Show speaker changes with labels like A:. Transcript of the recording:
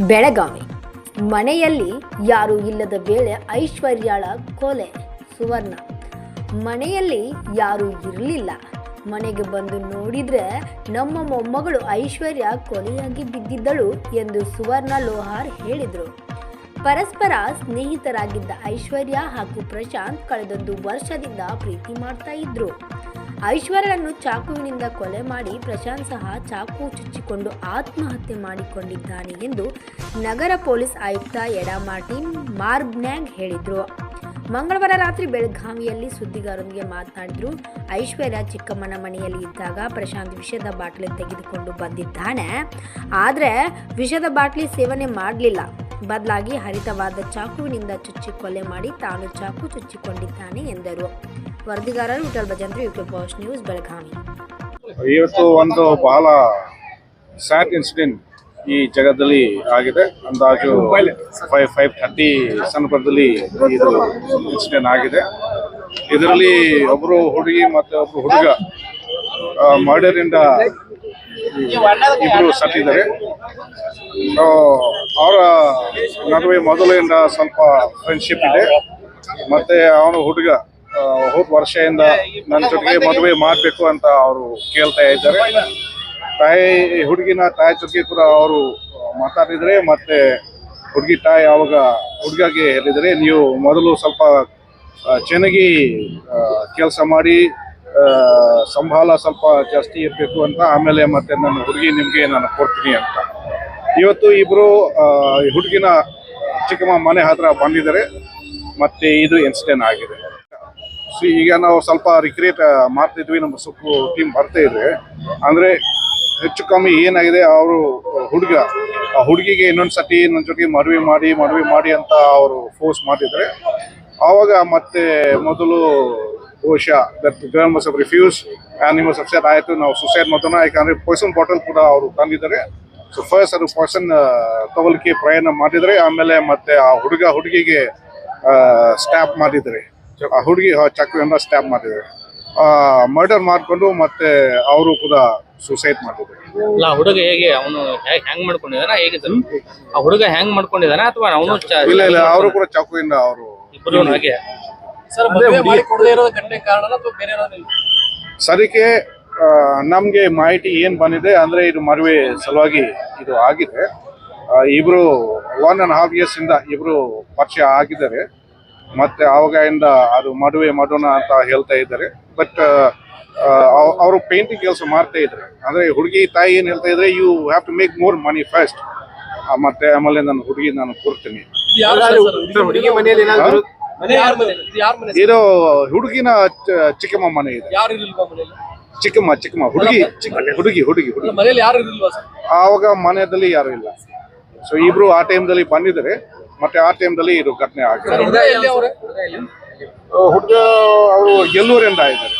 A: ಬೆಳಗಾವಿ. ಮನೆಯಲ್ಲಿ ಯಾರೂ ಇಲ್ಲದ ವೇಳೆ ಐಶ್ವರ್ಯಾಳ ಕೊಲೆ, ಸುವರ್ಣ. ಮನೆಯಲ್ಲಿ ಯಾರೂ ಇರಲಿಲ್ಲ. ಮನೆಗೆ ಬಂದು ನೋಡಿದ್ರೆ ನಮ್ಮ ಮೊಮ್ಮಗಳು ಐಶ್ವರ್ಯ ಕೊಲೆಯಾಗಿ ಬಿದ್ದಿದ್ದಳು ಎಂದು ಸುವರ್ಣ ಲೋಹಾರ್ ಹೇಳಿದರು. ಪರಸ್ಪರ ಸ್ನೇಹಿತರಾಗಿದ್ದ ಐಶ್ವರ್ಯ ಹಾಗೂ ಪ್ರಶಾಂತ್ ಕಳೆದೊಂದು ವರ್ಷದಿಂದ ಪ್ರೀತಿ ಮಾಡ್ತಾ ಇದ್ರು. ಐಶ್ವರ್ಯಳನ್ನು ಚಾಕುವಿನಿಂದ ಕೊಲೆ ಮಾಡಿ ಪ್ರಶಾಂತ್ ಸಹ ಚಾಕು ಚುಚ್ಚಿಕೊಂಡು ಆತ್ಮಹತ್ಯೆ ಮಾಡಿಕೊಂಡಿದ್ದಾನೆ ಎಂದು ನಗರ ಪೊಲೀಸ್ ಆಯುಕ್ತ ಎಡಾ ಮಾರ್ಟಿನ್ ಮಾರ್ಬ್ನ್ಯಾಗ್ ಹೇಳಿದರು. ಮಂಗಳವಾರ ರಾತ್ರಿ ಬೆಳಗಾವಿಯಲ್ಲಿ ಸುದ್ದಿಗಾರರೊಂದಿಗೆ ಮಾತನಾಡಿದ್ರು. ಐಶ್ವರ್ಯ ಚಿಕ್ಕಮ್ಮನ ಮನೆಯಲ್ಲಿ ಇದ್ದಾಗ ಪ್ರಶಾಂತ್ ವಿಷದ ಬಾಟ್ಲಿ ತೆಗೆದುಕೊಂಡು ಬಂದಿದ್ದಾನೆ. ಆದರೆ ವಿಷದ ಬಾಟ್ಲಿ ಸೇವನೆ ಮಾಡಲಿಲ್ಲ. ಬದಲಾಗಿ ಹರಿತವಾದ ಚಾಕುವಿನಿಂದ ಚುಚ್ಚಿ ಕೊಲೆ ಮಾಡಿ ತಾನು ಚಾಕು ಚುಚ್ಚಿಕೊಂಡಿದ್ದಾನೆ ಎಂದರು. ವರದಿಗಾರರು Vittal Bhajantri, UK past news, Belagavi.
B: ಇವತ್ತು ಒಂದು ಬಹಳ ಸ್ಯಾಡ್ ಇನ್ಸಿಡೆಂಟ್ ಈ ಜಗದಲ್ಲಿ ಆಗಿದೆ. ಅಂದಾಜು ಫೈವ್ ಫೈವ್ ಥರ್ಟಿ ಸಂದರ್ಭದಲ್ಲಿ ಇದು ಇನ್ಸಿಡೆಂಟ್ ಆಗಿದೆ. ಇದರಲ್ಲಿ ಒಬ್ಬರು ಹುಡುಗಿ ಮತ್ತು ಒಬ್ಬರು ಹುಡುಗ ಮರ್ಡರಿಂದ ಇಬ್ಬರು ಸತ್ತಿದ್ದಾರೆ. ಅವರ ನಡುವೆ ಮೊದಲಿಂದ ಸ್ವಲ್ಪ ಫ್ರೆಂಡ್ಶಿಪ್ ಇದೆ. ಮತ್ತೆ ಅವನು ಹುಡುಗ ಹೋದ ವರ್ಷದಿಂದ ನನ್ನ ಜೊತೆಗೆ ಮದುವೆ ಮಾಡಬೇಕು ಅಂತ ಅವರು ಕೇಳ್ತಾ ಇದ್ದಾರೆ. ತಾಯಿ ಹುಡುಗಿನ ತಾಯಿ ಜೊತೆ ಕೂಡ ಅವರು ಮಾತಾಡಿದರೆ ಮತ್ತೆ ಹುಡುಗಿ ತಾಯಿ ಅವಾಗ ಹುಡುಗಗೆ ಹೇಳಿದರೆ, ನೀವು ಮೊದಲು ಸ್ವಲ್ಪ ಚೆನ್ನಾಗಿ ಕೆಲಸ ಮಾಡಿ ಸಂಬಳ ಸ್ವಲ್ಪ ಜಾಸ್ತಿ ಇರಬೇಕು ಅಂತ, ಆಮೇಲೆ ಮತ್ತೆ ನನ್ನ ಹುಡುಗಿ ನಿಮಗೆ ನಾನು ಕೊಡ್ತೀನಿ ಅಂತ. ಇವತ್ತು ಇಬ್ರು ಹುಡುಗಿನ ಚಿಕ್ಕಮ್ಮ ಮನೆ ಹತ್ರ ಬಂದಿದ್ದಾರೆ. ಮತ್ತೆ ಇದು ಇನ್ಸಿಡೆಂಟ್ ಆಗಿದೆ. ಸೊ ಈಗ ನಾವು ಸ್ವಲ್ಪ ರಿಕ್ರಿಯೇಟ್ ಮಾಡ್ತಿದ್ವಿ. ನಮ್ಮ ಸ್ವಲ್ಪ ಟೀಮ್ ಬರ್ತಾ ಇದೆ ಅಂದ್ರೆ ಹೆಚ್ಚು ಕಮ್ಮಿ ಏನಾಗಿದೆ, ಅವರು ಹುಡುಗ, ಆ ಹುಡುಗಿಗೆ ಇನ್ನೊಂದು ಸತಿ ನನ್ನ ಜೊತೆ ಮದುವೆ ಮಾಡಿ ಮದುವೆ ಮಾಡಿ ಅಂತ ಅವರು ಫೋರ್ಸ್ ಮಾಡಿದ್ರೆ ಆವಾಗ ಮತ್ತೆ ಮೊದಲು ಬಹುಶಃ ದಟ್ ಗರ್ಲ್ ಮಸ್ ರಿಫ್ಯೂಸ್ ನಿಮ್ಮ ಅಪ್ಸೆಟ್ ಆಯಿತು. ನಾವು ಸುಸೈಡ್ ಮಾಡೋಣ ಯಾಕಂದರೆ ಪಾಯ್ಸನ್ ಬಾಟಲ್ ಕೂಡ ಅವರು ತಂದಿದ್ದಾರೆ. ಸೊ ಫಸ್ಟ್ ಅದು ಪರ್ಸನ್ ತಗೊಲಿಕ್ಕೆ ಪ್ರಯಾಣ ಮಾಡಿದರೆ ಆಮೇಲೆ ಮತ್ತೆ ಆ ಹುಡುಗ ಹುಡುಗಿಗೆ ಸ್ಟ್ಯಾಪ್ ಮಾಡಿದ್ರಿ. ಆ ಹುಡುಗಿ ಚಾಕುವಿಂದ ಸ್ಟ್ಯಾಪ್ ಆ ಮರ್ಡರ್ ಮಾಡಿಕೊಂಡು ಮತ್ತೆ ಅವರು ಕೂಡ ಸುಸೈಡ್
C: ಮಾಡಿದ್ರು. ಆ ಹುಡುಗ ಹೇಗೆ ಅವನು ಹ್ಯಾಂಗ್ ಮಾಡ್ಕೊಂಡಿದಾನ ಹೇಗೆ ಸರ್? ಆ ಹುಡುಗ ಹ್ಯಾಂಗ್ ಮಾಡ್ಕೊಂಡಿದಾನ ಅಥವಾ ಅವನು
B: ಇಲ್ಲ ಇಲ್ಲ ಅವರು ಕೂಡ ಚಾಕುವಿಂದ ಅವರು
C: ಇಬ್ರು ಹಾಗೆ?
D: ಸರ್ ಮದುವೆ ಮಾಡಿ ಕೊಡದೇ ಇರೋದು ಗಂಟೆ ಕಾರಣ ಅಥವಾ ಬೇರೆ ಏನಾದ್ರು
B: ಸರಿಕೆ ಆ, ನಮ್ಗೆ ಮಾಹಿತಿ ಏನು ಬಂದಿದೆ ಅಂದ್ರೆ ಇದು ಮದುವೆ ಸಲುವಾಗಿ ಇದು ಆಗಿದೆ. ಇಬ್ಬರು ಇಬ್ರು ಒನ್ ಆ್ಯಂಡ್ ಹಾಫ್ ಇಯರ್ಸ್ ಇಂದ ಇಬ್ರು ಪರಿಚಯ ಆಗಿದ್ದಾರೆ. ಮತ್ತೆ ಆವಾಗಿಂದ ಅದು ಮದುವೆ ಮಾಡೋಣ ಅಂತ ಹೇಳ್ತಾ ಇದ್ದಾರೆ. ಬಟ್ ಅವರು ಪೇಂಟಿಂಗ್ ಕೆಲಸ ಮಾಡ್ತಾ ಇದ್ದಾರೆ ಅಂದ್ರೆ ಹುಡುಗಿ ತಾಯಿ ಏನು ಹೇಳ್ತಾ ಇದ್ರೆ you have to make more money first ಮತ್ತೆ ಆಮೇಲೆ ನನ್ನ ಹುಡುಗಿ ನಾನು ಕೊಡ್ತೀನಿ.
D: ಇದು
B: ಹುಡುಗಿನ ಚಿಕ್ಕಮ್ಮ ಮನೆ ಇದೆ.
D: ಯಾರು ಇರಲಿಲ್ವಾ ಮನೆಯಲ್ಲಿ?
B: ಚಿಕ್ಕಮ್ಮ ಚಿಕ್ಕಮ್ಮ ಹುಡುಗಿ ಚಿಕ್ಕ ಹುಡುಗಿ ಹುಡುಗಿ ಹುಡುಗಿ.
D: ಮನೆಯಲ್ಲಿ ಯಾರು ಇರಲಿಲ್ವಾ ಸರ್?
B: ಆವಾಗ ಮನೆಯಲ್ಲಿ ಯಾರು ಇಲ್ಲ. ಸೊ ಇಬ್ರು ಆ ಟೈಮ್ದಲ್ಲಿ ಬಂದಿದ್ದಾರೆ. ಮತ್ತೆ ಆ ಟೈಮ್ದಲ್ಲಿ ಇದು ಘಟನೆ ಆಗಿದೆ.
D: ಹುಡುಗ ಎಲ್ಲಿ ಅವ್ರೆ?
B: ಹುಡುಗ ಅವರು ಎಲ್ಲೂರಿಂದ ಇದ್ದಾರೆ.